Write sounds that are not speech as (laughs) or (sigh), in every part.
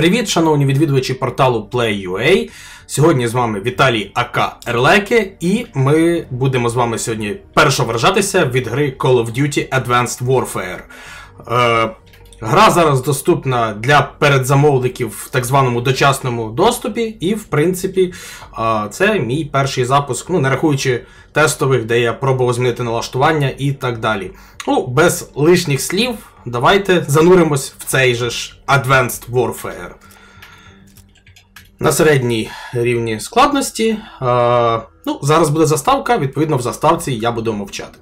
Привіт, шановні відвідувачі порталу Play.ua. Сьогодні з вами Віталій АК Ерлеке, і ми будемо з вами сьогодні першовражатися від гри Call of Duty Advanced Warfare. Е, гра зараз доступна для передзамовників в так званому дочасному доступі, і, в принципі, це мій перший запуск, ну, не рахуючи тестових, де я пробував змінити налаштування і так далі. Ну, без лишніх слів, давайте зануримось в цей же ж Advanced Warfare. На середній рівні складності. Ну, зараз буде заставка, відповідно, в заставці я буду мовчати.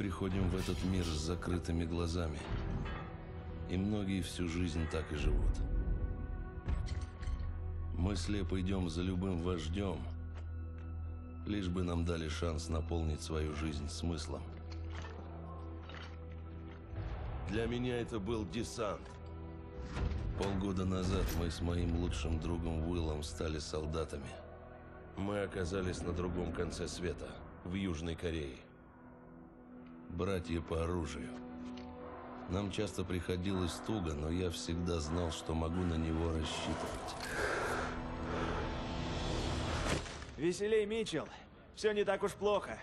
Приходим в этот мир с закрытыми глазами. И многие всю жизнь так и живут. Мы слепо идем за любым вождем, лишь бы нам дали шанс наполнить свою жизнь смыслом. Для меня это был десант. Полгода назад мы с моим лучшим другом Уиллом стали солдатами. Мы оказались на другом конце света, в Южной Корее. Братья по оружию. Нам часто приходилось туго, но я всегда знал, что могу на него рассчитывать. Веселей, Митчелл. Все не так уж плохо.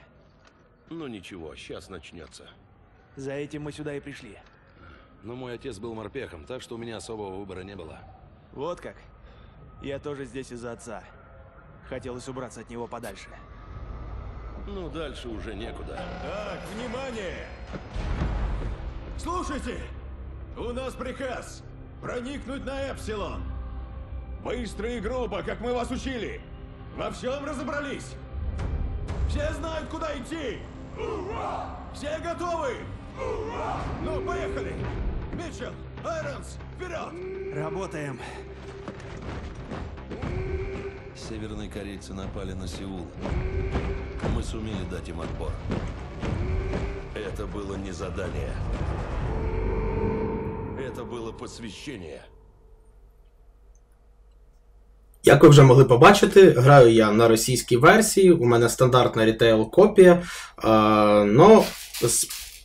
Ну ничего, сейчас начнется. За этим мы сюда и пришли. Но мой отец был морпехом, так что у меня особого выбора не было. Вот как. Я тоже здесь из-за отца. Хотелось убраться от него подальше. Ну, дальше уже некуда. Так, внимание! Слушайте! У нас приказ проникнуть на Эпсилон. Быстро и грубо, как мы вас учили. Во всем разобрались. Все знают, куда идти. Все готовы? Ну, поехали! Митчелл, Айронс, вперед! Работаем. Северные корейцы напали на Сеул. Мы сумели дать им отпор. Это было не задание. Это было посвящение. Як ви вже могли побачити, граю я на російській версії, у мене стандартна рітейл копія, але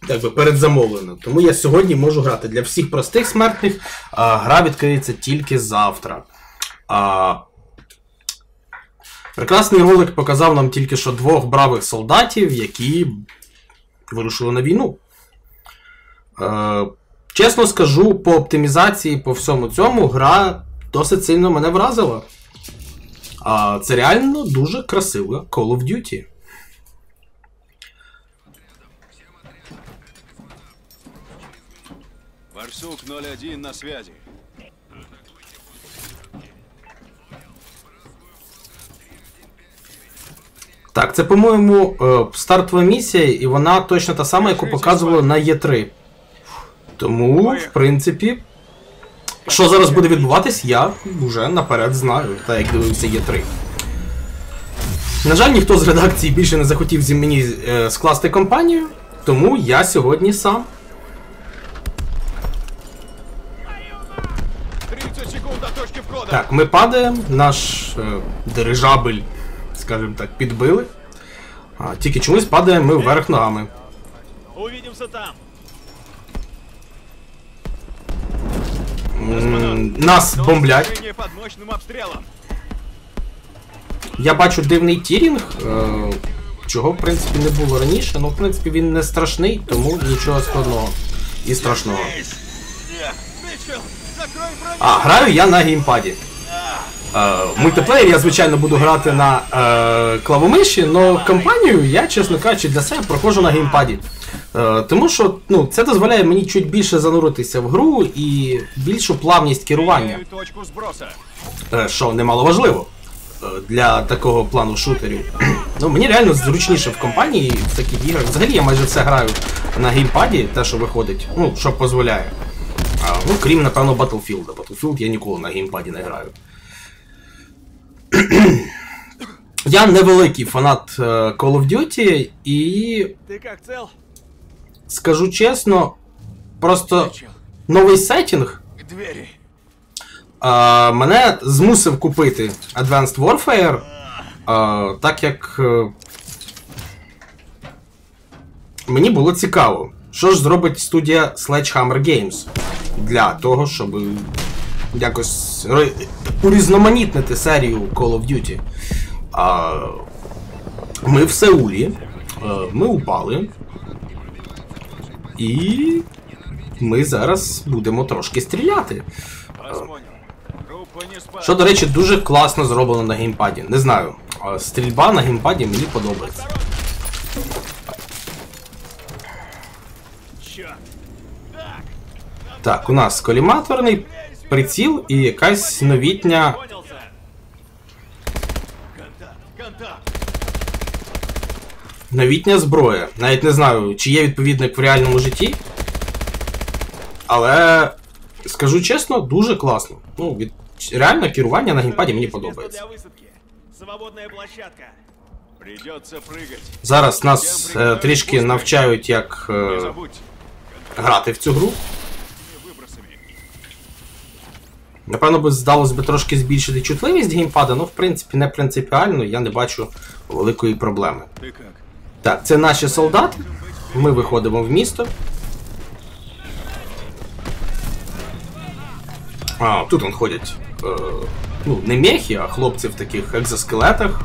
якби передзамовлено. Тому я сьогодні можу грати для всіх простих смертних, а гра відкриється тільки завтра. А, Прекрасний ролик показав нам тільки що двох бравих солдатів, які вирушили на війну. Е, Чесно скажу, по оптимізації, по всьому цьому, гра досить сильно мене вразила. А це реально дуже красива Call of Duty. Барсук 01 на связи. Так, це, по-моєму, е, стартова місія, і вона точно та сама, яку показували на Є3. Тому, в принципі, що зараз буде відбуватись, я вже наперед знаю, так як дивився Є3. На жаль, ніхто з редакції більше не захотів зі мені е, скласти компанію, тому я сьогодні сам. 30 секунд до точки входа. Так, ми падаємо, наш е, дирижабель, скажімо так, підбили. А, тільки чомусь падаємо ми вверх ногами. Увидимся там. Нас бомблять. Я бачу дивний тірінг, е, чого в принципі не було раніше, ну в принципі він не страшний, тому нічого складного і страшного. А, граю я на геймпаді. Е, мультиплеєр я, звичайно, буду грати на е, клавомиші, але кампанію я, чесно кажучи, для себе проходжу на геймпаді. Е, тому що ну, це дозволяє мені чуть більше зануритися в гру і більшу плавність керування. Е, що немало важливо е, для такого плану шутерів. (clears throat) Ну, мені реально зручніше в компанії в таких іграх. Взагалі я майже все граю на геймпаді, те, що виходить, ну, що дозволяє. Ну, крім, напевно, Battlefield. Battlefield я ніколи на геймпаді не граю. Я невеликий фанат е, Call of Duty, і Ты как цел? скажу чесно, просто новий сеттінг к двери. Е, мене змусив купити Advanced Warfare, е, так як мені було цікаво. Що ж зробить студія Sledgehammer Games для того, щоб якось урізноманітнити серію Call of Duty? А, ми в Сеулі, е, ми упали. І ми зараз будемо трошки стріляти. Спать. Що, до речі, дуже класно зроблено на геймпаді. Не знаю. Стрільба на геймпаді мені подобається. Так, у нас коліматорний приціл і якась новітня. Новітня зброя. Навіть не знаю, чи є відповідник в реальному житті. Але скажу чесно, дуже класно. Ну, від реально керування на геймпаді мені подобається. Зараз нас е, трішки навчають, як е, грати в цю гру. Напевно, би здалося би трошки збільшити чутливість геймпада, але в принципі не принципіально, я не бачу великої проблеми. Так, це наші солдати. Ми виходимо в місто. А, тут он ходять. Е, ну, не мехи, а хлопці в таких екзоскелетах.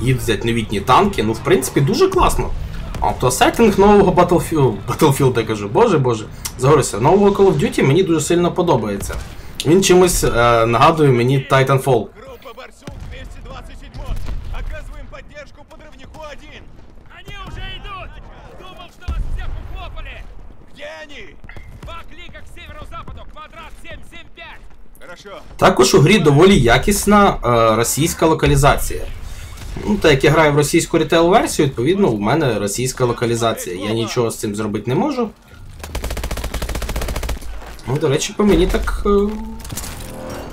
Їздять новітні танки. Ну, в принципі, дуже класно. Тобто сеттинг нового Battlefield, Battlefield, я кажу, боже боже. Загорився, нового Call of Duty мені дуже сильно подобається. Він чимось е, нагадує мені Titanfall. Группа Барсук 227. Оказываем поддержку подрывнику 1. Они уже идут! Думал, что вас всех ухлопали! Где они? Два клика к северо-западу, квадрат 775! Хорошо. Також у грі доволі якісна е, російська локалізація. Ну, так як я граю в російську рітейл-версію, відповідно, у мене російська локалізація. Я нічого з цим зробити не можу. Ну, до речі, по мені так. е,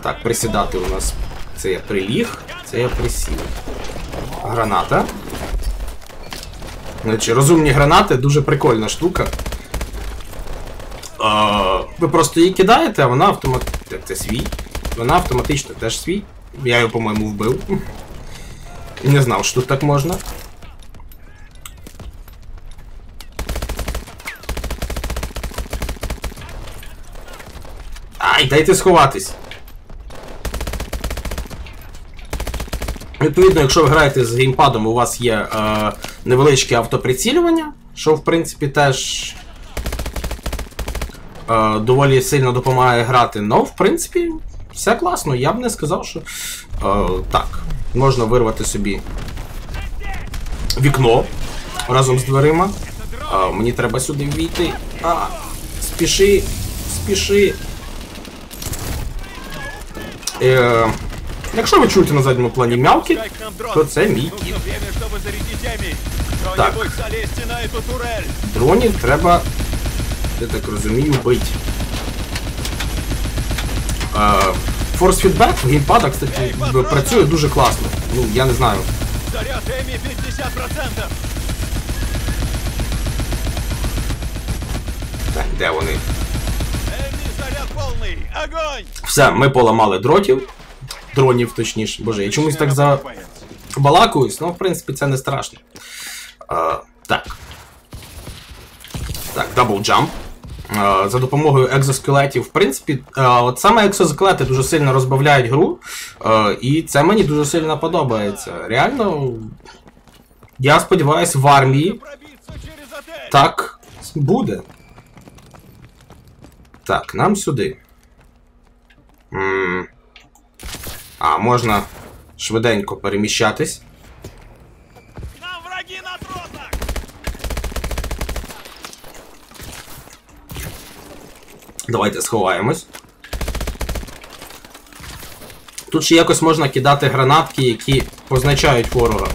Так, присідати у нас. Це я приліг, це я присів. Граната. Значить, розумні гранати дуже прикольна штука. А, ви просто її кидаєте, а вона автоматично. Це свій. Вона автоматично теж свій. Я його, по-моєму, вбив. І Не знав, що тут так можна. Ай, дайте сховатись. Відповідно, якщо ви граєте з геймпадом, у вас є е, невеличке автоприцілювання, що в принципі теж е, доволі сильно допомагає грати. Ну, в принципі, все класно. Я б не сказав, що е, так, можна вирвати собі вікно разом з дверима. Е, мені треба сюди ввійти. А, спіши, спіши. Е, якщо ви чуєте на задньому плані мявки, Дай к нам дрон. то це мій Нужно кіт. время, чтобы зарядить Эми. Так. Кто-нибудь залезьте на эту турель. Дронів треба, я так розумію, бити. Force Feedback в геймпадах, кстати, працює дуже класно. Ну, я не знаю. Заряд Эми 50%. Так, де вони? Полный. Огонь! Все, ми поламали дротів. Дронів, точніше. Боже, я чомусь так забалакуюсь, ну, в принципі, це не страшно. А, так. Так, дабл джамп. За допомогою екзоскелетів, в принципі, от саме екзоскелети дуже сильно розбавляють гру, і це мені дуже сильно подобається. Реально, я сподіваюся, в армії так буде. Так, нам сюди. м А, можна швиденько переміщатись. Нам враги на. Давайте сховаємось. Тут ще якось можна кидати гранатки, які позначають ворога.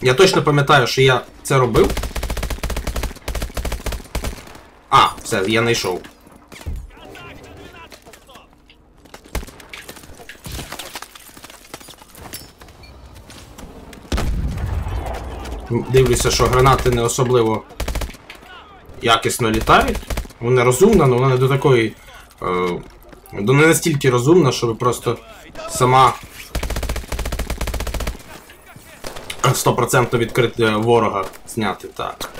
Я точно пам'ятаю, що я це робив. А, все, я знайшов. Дивлюся, що гранати не особливо якісно літають. Вона розумна, але вона не до такої. Е, не настільки розумна, щоб просто сама 100% відкрити ворога зняти. Так.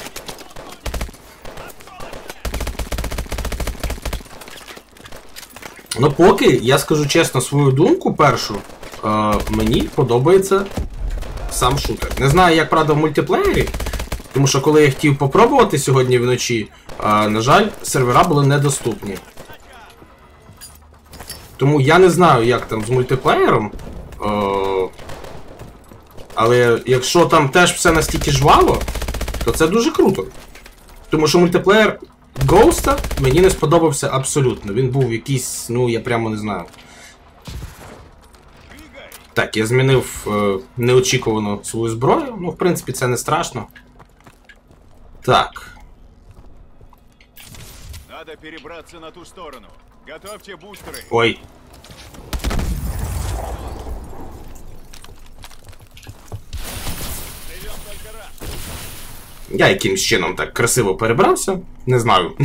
Ну, поки, я скажу чесно свою думку першу, е, мені подобається сам шутер. Не знаю, як правда в мультиплеєрі, тому що коли я хотів попробувати сьогодні вночі, е, на жаль, сервера були недоступні. Тому я не знаю, як там з мультиплеєром. Е, але якщо там теж все настільки жваво, то це дуже круто. Тому що мультиплеєр Ghost мені не сподобався абсолютно. Він був якийсь, ну я прямо не знаю. Так, я змінив е, неочікувано свою зброю. Ну, в принципі, це не страшно. Так. Надо перебраться на ту сторону. Готовьте бустеры. Ой. Я якимсь чином так красиво перебрався. Не знаю. (laughs)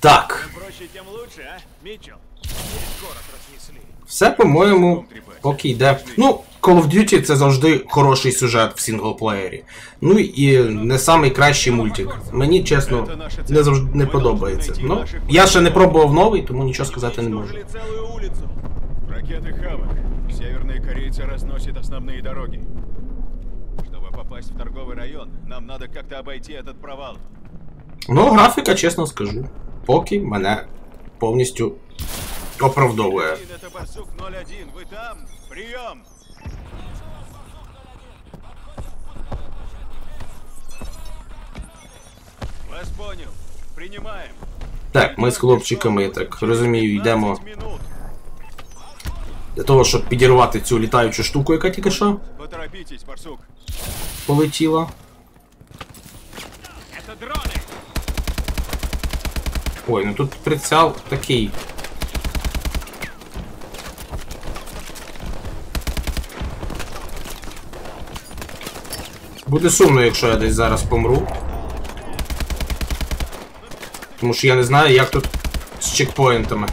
Так. Проще, тем лучше, а, Митчелл? Город разнесли. Все, по-моєму, поки йде. Ну, Call of Duty це завжди хороший сюжет в сінглплеєрі. Ну і не самий кращий мультик. Мені чесно не завжди не подобається. Ну, я ще не пробував новий, тому нічого сказати не можу. Уничтожили целую улицу. Ракеты Хавок. Северные корейцы разносят основные дороги. Чтобы попасть в торговый район, нам надо как-то обойти этот провал. Ну, графіка, чесно скажу, поки мене повністю оправдовує. Один, это Барсук 01. Вы там? Прием! Вас понял. Принимаем. Так, ми з хлопчиками, я так розумію, йдемо 15 минут. для того, щоб підірвати цю літаючу штуку, яка тільки що Поторопитесь, Барсук. Полетіла. Ой, ну тут прицел такий. Буде сумно, якщо я десь зараз помру. Тому що я не знаю, як тут з чекпоінтами.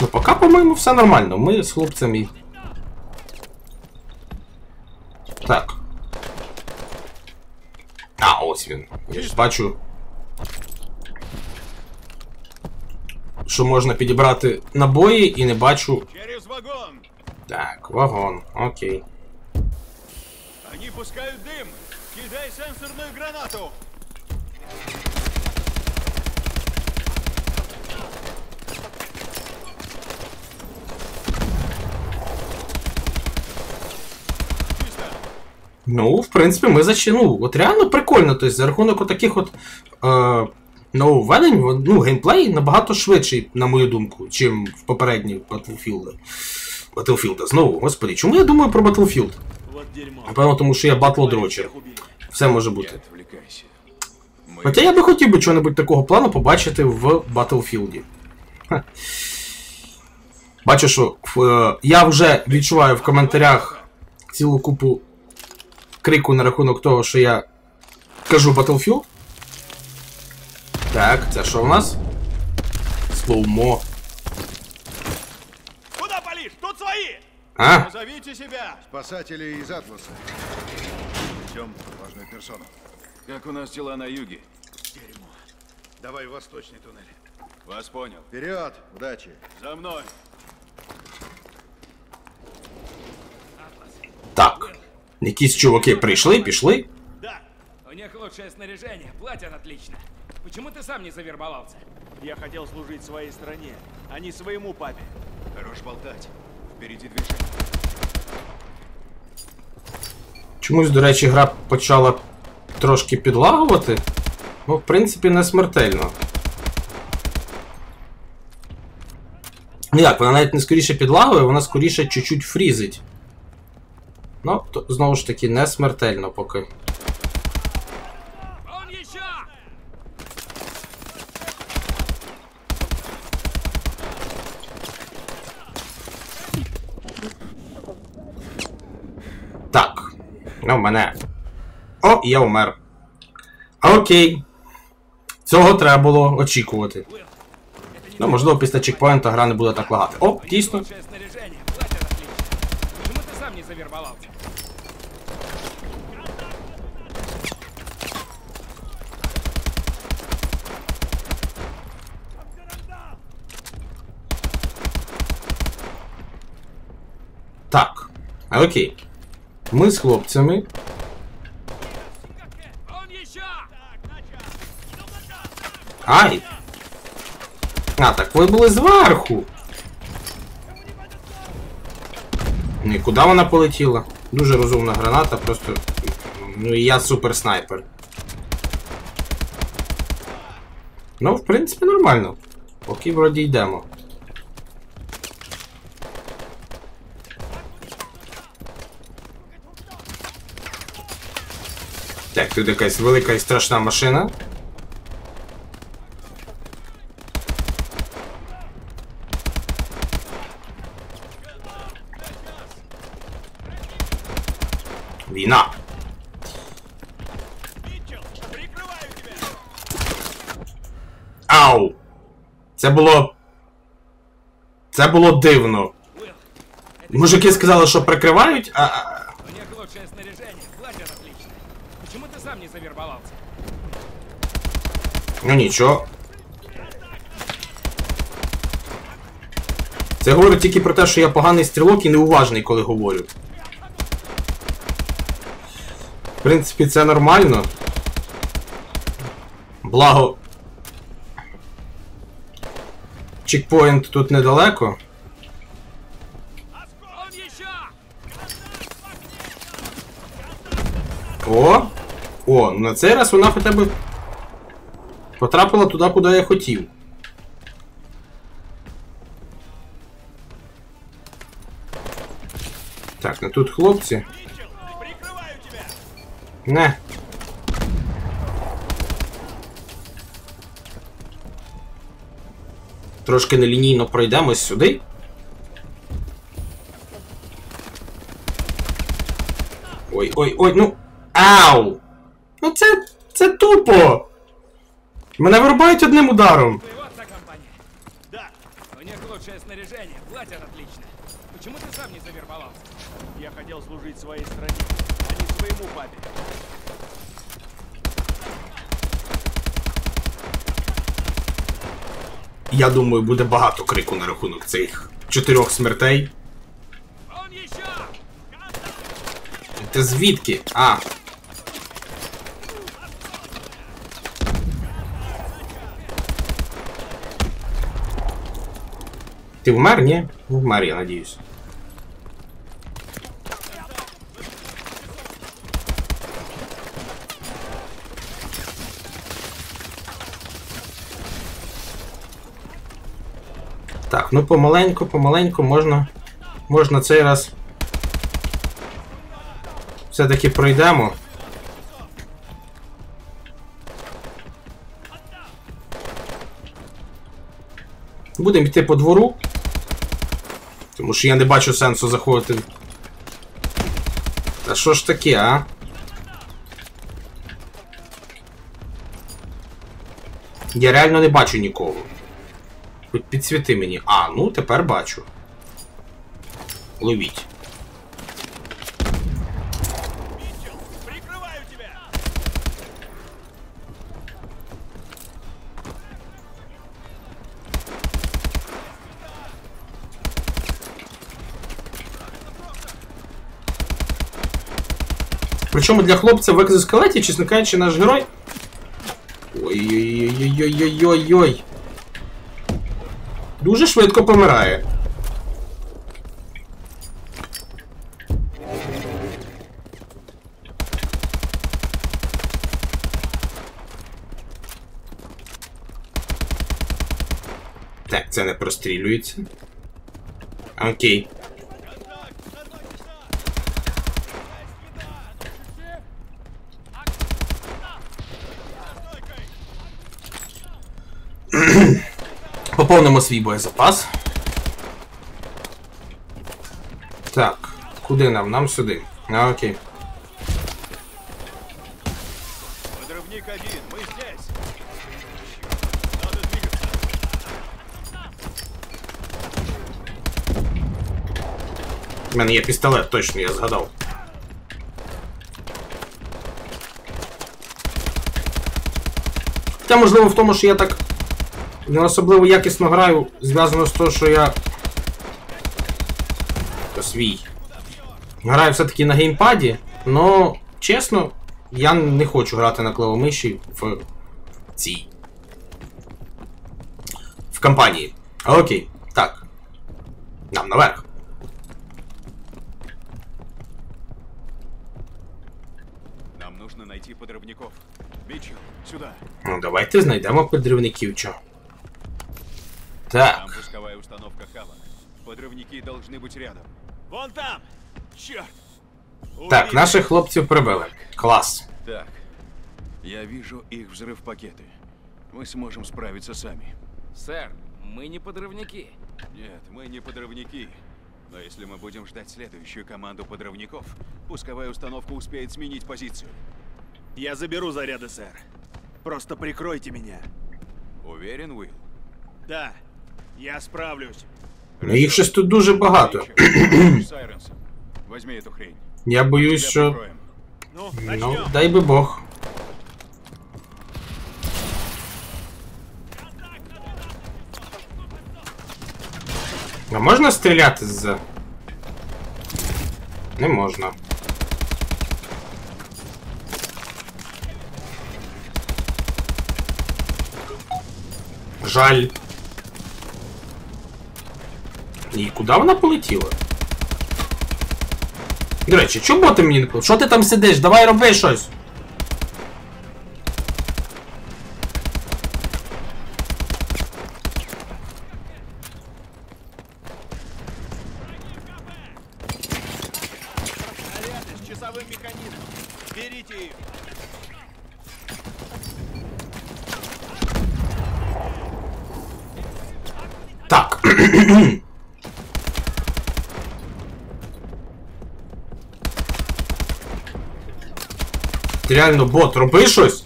Ну, поки, по-моєму, все нормально. Ми з хлопцями. Так. А, ось він. Я ж бачу. Що можна підібрати набої і не бачу. Через вагон. Так, вагон. Окей. Они пускают дым. Кидай сенсорную гранату. Ну, в принципі, ми зачи... Ну, от реально прикольно. Тобто, за рахунок отаких от. Е... Нововведень, ну, геймплей набагато швидший, на мою думку, чим в попередніх Battlefield. Battlefield. Знову, господи, чому я думаю про Battlefield? Напевно, тому що я батлодрочер. Убили. Все може бути. Хоча я би хотів би чого-небудь такого плану побачити в Battlefield. Ха. Бачу, що е, я вже відчуваю в коментарях цілу купу крику на рахунок того, що я кажу Battlefield. Так, це що у нас? Слоумо. Куда палишь? Тут свои! А? Назовите себя! Спасатели из Атласа. Чем важную персону. Как у нас дела на юге? Давай в восточный туннель. Вас понял. Вперед! Удачи! За мной. Так. Якісь чуваки прийшли, пішли. Да. У них лучшее снаряжение, платят отлично. Почему ты сам не завербовался? Я хотел служить своей стране, а не своему папе. Хорош болтать. Впереди движение. Чомусь, до речі, гра почала трошки підлагувати. Ну, в принципі, не смертельно. Ну як, вона навіть не скоріше підлагує, вона скоріше чуть-чуть фрізить. Ну, то, знову ж таки, не смертельно поки. Так. Ну, мене. О, я умер. Окей. Цього треба було очікувати. Ну, можливо, після чекпоінта гра не буде так лагати. О, дійсно. Отлично. Почему сам не завербовался? Так. А, Окей. Ми з хлопцями. Ай! А, так ви були зверху. Ні, куди вона полетіла? Дуже розумна граната, просто. Ну і я супер снайпер. Ну, в принципі, нормально. Поки вроді йдемо. Тут якась велика і страшна машина. Війна. Ау! Це було. Це було дивно. Мужики сказали, що прикривають, а. а- У них лучшее снаряжение, платят отлично. Почему завербовался? Ну нічого. Це говорить тільки про те, що я поганий стрілок і неуважний, коли говорю. В принципі, це нормально. Благо. Чекпоінт тут недалеко. Еще! О! На цей раз вона хоча б потрапила туди, куди я хотів. Так, ну тут хлопці. Не. Трошки нелінійно пройдемось сюди. Ой, ой, ой, ну. Ау! Ну це. це тупо! Мене вирубають одним ударом. Твоего отца компания. Да, У них лучшее снаряжение, платят отлично. Почему ты сам не завербовался? Я хотел служить своей стране, а не своему папе. Я думаю, буде багато крику на рахунок цих чотирьох смертей. Он еще! Ти звідки? А. Ти вмер, ні? Вмер, я надіюсь. Так, ну помаленьку, помаленьку можна. Можна цей раз. Все-таки пройдемо. Будемо йти по двору. Тому що я не бачу сенсу заходити. Та що ж таке, а? Я реально не бачу нікого. Хоч підсвіти мені. А, ну тепер бачу. Ловіть. Причому для хлопця в екзоскелеті, чесно кажучи, наш герой. Ой-ой-ой-ой-ой-ой-ой. Дуже швидко помирає. Так, це не прострілюється. Окей. поповнимо свій боєзапас. Так, куди нам? Нам сюди. А, окей. Подрывник один, мы здесь. Надо двигаться. У мене є пістолет, точно, я згадав. Та можливо в тому, що я так не особливо якісно граю, зв'язано з того, що я. То свій. Граю все-таки на геймпаді, но чесно, я не хочу грати на клавомиші в цій. В компанії. Окей, так. Нам наверх. Нам нужно найти подрывников. Митчелл, сюда. Ну, давайте знайдемо підривників чо. Там Так. пусковая установка Хава. Подрывники должны быть рядом. Вон там! Черт! Так, наших хлопців прибили. Клас. Так. Я вижу их взрыв-пакеты. Мы сможем справиться сами. Сэр, мы не подрывники. Нет, мы не подрывники. Но если мы будем ждать следующую команду подрывников, пусковая установка успеет сменить позицию. Я заберу заряды, сэр. Просто прикройте меня. Уверен, Уилл? Да, я справлюсь. Ну їх щось тут дуже багато. (clears throat) Возьми эту хрень. Я боюсь, що. Ну, Ну, дай би Бог. А можна стріляти з. Не можна. Жаль. І куди вона полетіла? До речі, чого боти мені не пили? Що ти там сидиш? Давай роби щось. Заряды с часовым механизмом. Берите их. Так. (clears throat) реально бот, роби щось.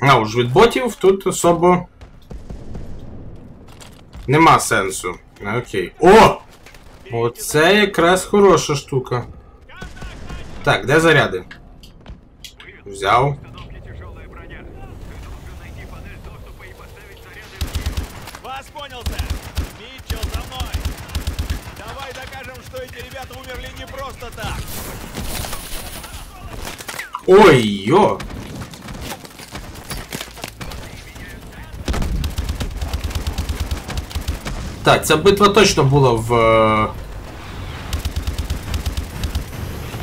А, уж від ботів тут особо. Нема сенсу. Окей. О! Оце якраз хороша штука. Так, де заряди? Взяв. Вас понял, сэр. Митчелл, за мной. Давай докажем, что эти ребята умерли не просто так. Ой-йо! Так, ця битва точно була в. е,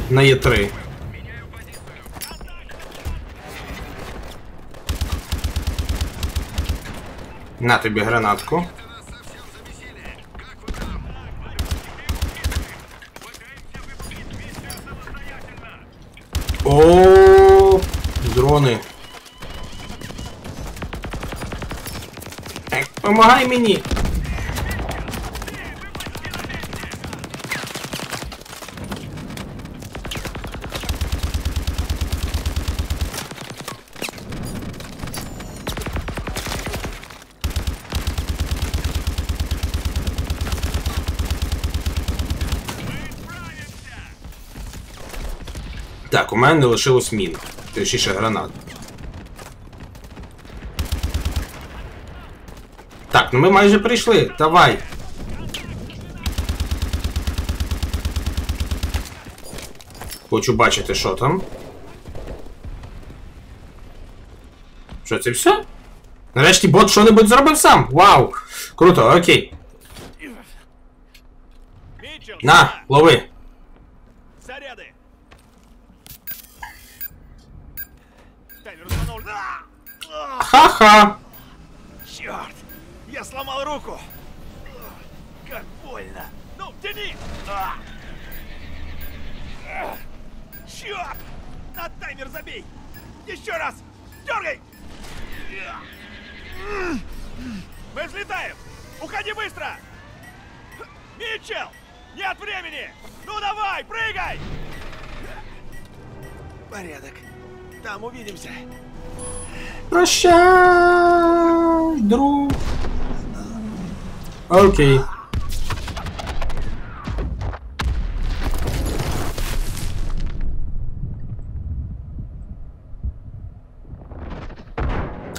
На Е3. На тобі гранатку. О, дрони. Помагай мені. Так, у мене не лишилось мін. Точніше гранат. Так, ну ми майже прийшли. Давай. Хочу бачити, що там. Що це все? Нарешті бот що-небудь зробив сам. Вау! Круто, окей. На, лови. Таймер установлен. А! Ха-ха. Черт! Я сломал руку! Как больно! Ну, тяни! А! Черт! На таймер забей! Еще раз! Дергай! Мы взлетаем! Уходи быстро! Митчелл! Нет времени! Ну давай, прыгай! Порядок. Там увидимся. Прощай, друг. Окей.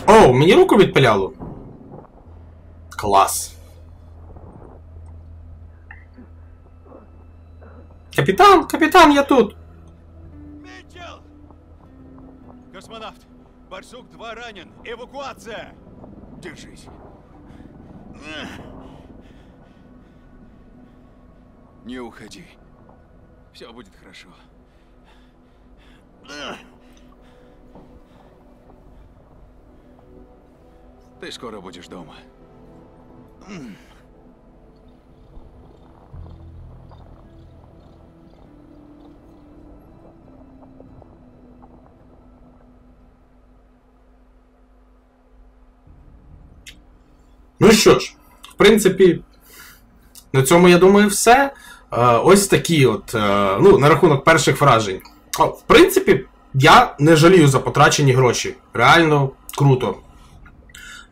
О, мені руку відпиляло. Клас. Капітан, капітан, я тут. Космонавт, Барсук-2 ранен. Эвакуация! Держись. Не уходи. Все будет хорошо. Ты скоро будешь дома. Ну що ж, в принципі, на цьому я думаю, все. Е, ось такі от, е, ну, на рахунок перших вражень. О, в принципі, я не жалію за потрачені гроші. Реально круто.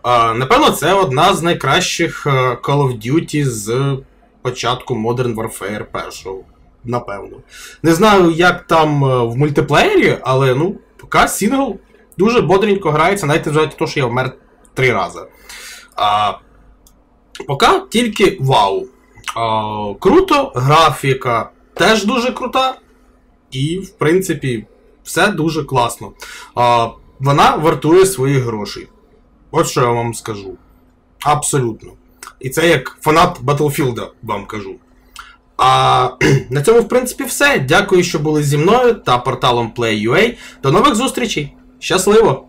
Е, напевно, це одна з найкращих Call of Duty з початку Modern Warfare 1. Напевно. Не знаю, як там в мультиплеєрі, але ну, поки сінгл дуже бодренько грається, навіть те, що я вмер три рази. А, поки тільки вау. А, круто, графіка теж дуже крута. І, в принципі, все дуже класно. А, вона вартує своїх грошей. От що я вам скажу. Абсолютно. І це як фанат Battlefield вам кажу. А (clears throat) на цьому, в принципі, все. Дякую, що були зі мною та порталом Play.ua. До нових зустрічей. Щасливо!